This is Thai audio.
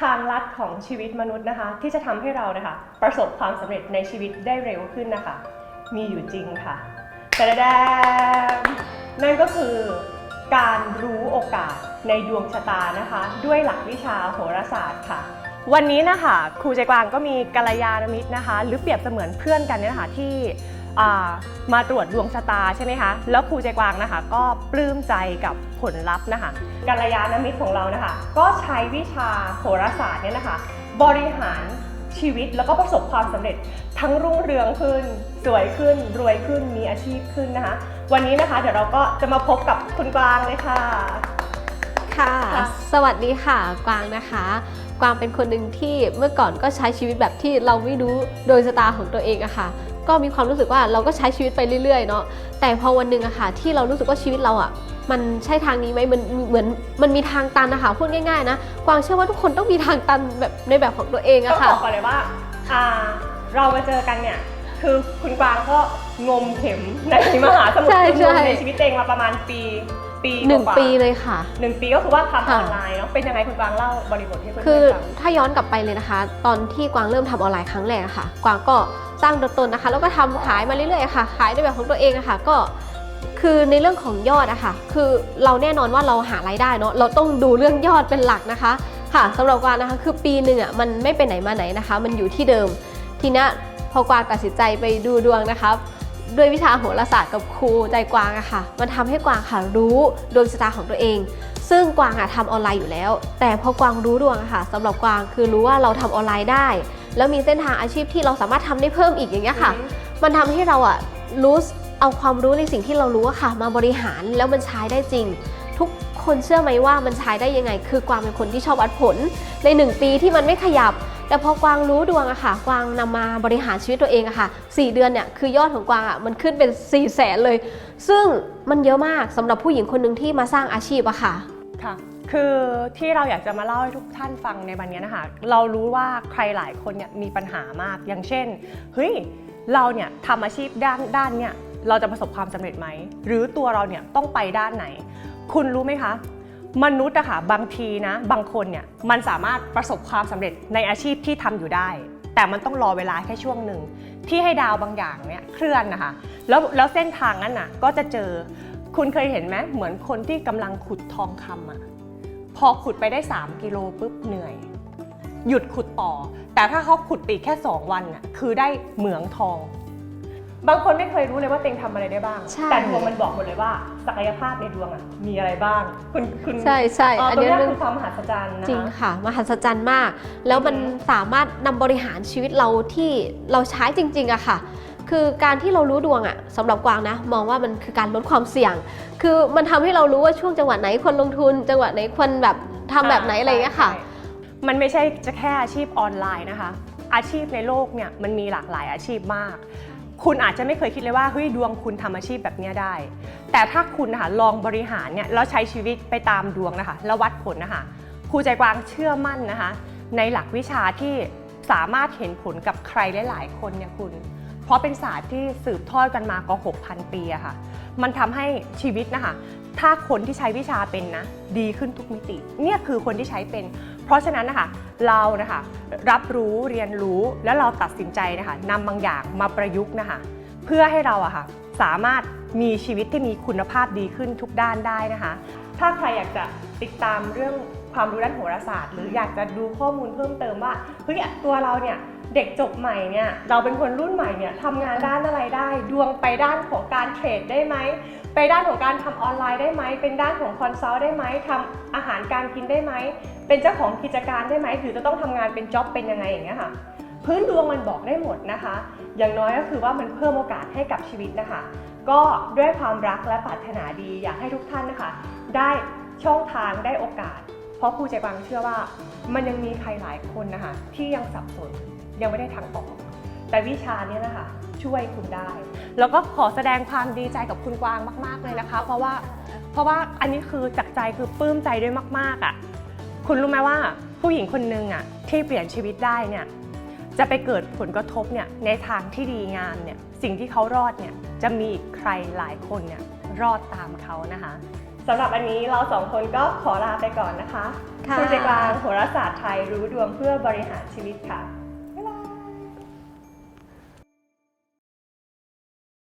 ทางลัดของชีวิตมนุษย์นะคะ ที่จะทำให้เรานะคะ ประสบความสำเร็จในชีวิตได้เร็วขึ้นนะคะ มีอยู่จริงค่ะแต่แดนั่นก็คือการรู้โอกาสในดวงชะตานะคะ ด้วยหลักวิชาโหราศาสตร์ค่ะ วันนี้นะคะครูใจกลางก็มีกัลยาณมิตรนะคะ หรือเปรียบเสมือนเพื่อนกันเนี่ยนะคะที่ มาตรวจดวงชะตาใช่ไหมคะ แล้วครูใจกลางนะคะ ก็ปลื้มใจกับผลลัพธ์นะคะกัลยาณมิตรของเรานะคะ ก็ใช้วิชาโหราศาสตร์เนี่ยนะคะ บริหารชีวิตแล้วก็ประสบความสำเร็จทั้งรุ่งเรืองขึ้น สวยขึ้น รวยขึ้นมีอาชีพขึ้นนะคะ วันนี้นะคะ เดี๋ยวเราก็จะมาพบกับคุณกวางเลยค่ะค่ะคะสวัสดีค่ะ กวางนะคะ กวางเป็นคนหนึ่งที่เมื่อก่อนก็ใช้ชีวิตแบบที่เราไม่รู้โดยชะตาของตัวเองอะค่ะ ก็มีความรู้สึกว่าเราก็ใช้ชีวิตไปเรื่อยๆเนาะแต่พอวันหนึ่งอะค่ะที่เรารู้สึกว่าชีวิตเราอะมันใช่ทางนี้ไหมมันเหมือนมันมีทางตันนะคะพูดง่ายๆนะกวางเชื่อว่าทุกคนต้องมีทางตันแบบในแบบของตัวเองต้ออะงค่ะบอกก่อนเลยว่าอ่า เรามาเจอกันเนี่ยคือคุณกวางก็งมเข็มในมหาสมุทรใช่คุณใช่งมในชีวิตตัวเองมาประมาณปีปีหนึ่งกว่าปีเลยค่ะหนึ่งปีก็คือว่าทำอค่ะอนไลน์เนาะเป็นยังไงคุณกวางเล่าบริบทให้เพื่อนๆคือฟังถ้าย้อนกลับไปเลยนะคะ ตอนที่กวางเริ่มทำออนไลน์ครั้งแรกอะค่ะ กวางก็ สร้างตัวตนนะคะ แล้วก็ทำขายมาเรื่อยๆค่ะ ขายในแบบของตัวเองอะค่ะก็คือในเรื่องของยอดอะค่ะ คือเราแน่นอนว่าเราหารายได้เนาะ เราต้องดูเรื่องยอดเป็นหลักนะคะ ค่ะสำหรับกวางนะคะ คือปีหนึ่งอะมันไม่ไปไหนมาไหนนะคะ มันอยู่ที่เดิม ทีนี้พอกวางตัดสินใจไปดูดวงนะคะ ด้วยวิชาโหราศาสตร์กับครูใจกวางอะค่ะ มันทำให้กวางค่ะรู้ดวงชะตาของตัวเอง ซึ่งกวางอะทำออนไลน์อยู่แล้ว แต่พอกวางรู้ดวงอะค่ะสำหรับกวางคือรู้ว่าเราทำออนไลน์ได้ แล้วมีเส้นทางอาชีพที่เราสามารถทำได้เพิ่มอีกอย่างเงี้ยค่ะ มันทำให้เราอะรู้เอาความรู้ในสิ่งที่เรารู้อะค่ะ มาบริหารแล้วมันใช้ได้จริง ทุกคนเชื่อไหมว่ามันใช้ได้ยังไง คือกวางเป็นคนที่ชอบวัดผล ในหนึ่งปีที่มันไม่ขยับ แต่พอกวางรู้ดวงอะค่ะ กวางนำมาบริหารชีวิตตัวเองอะค่ะ 4 เดือนเนี่ยคือยอดของกวางอะมันขึ้นเป็น4ี่แสนเลย ซึ่งมันเยอะมากสำหรับผู้หญิงคนหนึ่งที่มาสร้างอาชีพอะค่ะ ค่ะ คือที่เราอยากจะมาเล่าให้ทุกท่านฟังในวันนี้นะคะเรารู้ว่าใครหลายคนเนี่ยมีปัญหามาก อย่างเช่น เฮ้ย เราเนี่ยทำอาชีพด้านด้านเนี่ย เราจะประสบความสำเร็จไหม หรือตัวเราเนี่ยต้องไปด้านไหน คุณรู้ไหมคะ มนุษย์อะค่ะบางทีนะ บางคนเนี่ยมันสามารถประสบความสำเร็จในอาชีพที่ทำอยู่ได้ แต่มันต้องรอเวลาแค่ช่วงหนึ่งที่ให้ดาวบางอย่างเนี่ยเคลื่อนนะคะ แล้วแล้วเส้นทางนั้นน่ะก็จะเจอ คุณเคยเห็นไหมเหมือนคนที่กำลังขุดทองคำอะพอขุดไปได้ 3 กิโลปุ๊บเหนื่อย หยุดขุดต่อ แต่ถ้าเขาขุดไปอีกแค่ 2 วันน่ะคือได้เหมืองทอง บางคนไม่เคยรู้เลยว่าเต็งทำอะไรได้บ้าง ใช่ แต่ดวงมันบอกหมดเลยว่า ศักยภาพในดวงอะมีอะไรบ้าง คุณคุณใช่ใช่อ๋ออันตรงนี้เนี้ยมันคือความมหัศจรรย์นะจริงคะค่ะ มหัศจรรย์มาก แล้วมันอือฮึ สามารถนำบริหารชีวิตเราที่เราใช้จริงๆอะค่ะ คือการที่เรารู้ดวงอะสำหรับกวางนะ มองว่ามันคือการลดความเสี่ยง คือมันทำให้เรารู้ว่าช่วงจังหวะไหนควรลงทุน จังหวะไหนควรแบบทำแบบไหนอะไรอย่างเงี้ยค่ะใช่มันไม่ใช่จะแค่อาชีพออนไลน์นะคะ อาชีพในโลกเนี่ยมันมีหลากหลายอาชีพมาก คุณอาจจะไม่เคยคิดเลยว่าเฮ้ยดวงคุณทำอาชีพแบบเนี้ยได้ แต่ถ้าคุณนะคะลองบริหารเนี่ยแล้วใช้ชีวิตไปตามดวงนะคะแล้ววัดผลนะคะครูใจกวางเชื่อมั่นนะคะ ในหลักวิชาที่สามารถเห็นผลกับใครหลาย ๆ คนเนี่ยคุณ เพราะเป็นศาสตร์ที่สืบทอดกันมากว่า 6,000 ปีอะค่ะ มันทำให้ชีวิตนะคะ ถ้าคนที่ใช้วิชาเป็นนะ ดีขึ้นทุกมิติ เนี่ยคือคนที่ใช้เป็น เพราะฉะนั้นนะคะ เรานะคะรับรู้เรียนรู้แล้วเราตัดสินใจนะคะนำบางอย่างมาประยุกต์นะคะ เพื่อให้เราอะค่ะสามารถมีชีวิตที่มีคุณภาพดีขึ้นทุกด้านได้นะคะ ถ้าใครอยากจะติดตามเรื่องความรู้ด้านโหราศาสตร์ หรืออยากจะดูข้อมูลเพิ่มเติมว่าเฮ้ยตัวเราเนี่ย เด็กจบใหม่เนี่ยเราเป็นคนรุ่นใหม่เนี่ยทำงานด้านอะไรได้ ดวงไปด้านของการเทรดได้ไหมไปด้านของการทำออนไลน์ได้ไหมเป็นด้านของคอนซัลท์ได้ไหมทำอาหารการกินได้ไหมเป็นเจ้าของกิจการได้ไหมหรือจะต้องทำงานเป็นจ็อบเป็นยังไงอย่างเงี้ยค่ะพื้นดวงมันบอกได้หมดนะคะ อย่างน้อยก็คือว่ามันเพิ่มโอกาสให้กับชีวิตนะคะ ก็ด้วยความรักและปรารถนาดีอยากให้ทุกท่านนะคะ ได้ช่องทางได้โอกาส เพราะครูใจบังเชื่อว่า มันยังมีใครหลายคนนะคะที่ยังสับสน ยังไม่ได้ทางออก แต่วิชาเนี้นะคะช่วยคุณได้ แล้วก็ขอแสดงความดีใจกับคุณกวางมาก ๆเลยนะคะ เพราะว่าเพราะว่าอันนี้คือจากใจคือปลื้มใจด้วยมาก ๆอะคุณรู้ไหมว่าผู้หญิงคนนึงอะที่เปลี่ยนชีวิตได้เนี่ยจะไปเกิดผลกระทบเนี่ยในทางที่ดีงามเนี่ยสิ่งที่เขารอดเนี่ยจะมีอีกใครหลายคนเนี่ยรอดตามเขานะคะสำหรับอันนี้เราสองคนก็ขอลาไปก่อนนะคะค่ะคุณเจกวางโหราศาสตร์ไทยรู้ดวงเพื่อบริหารชีวิตค่ะ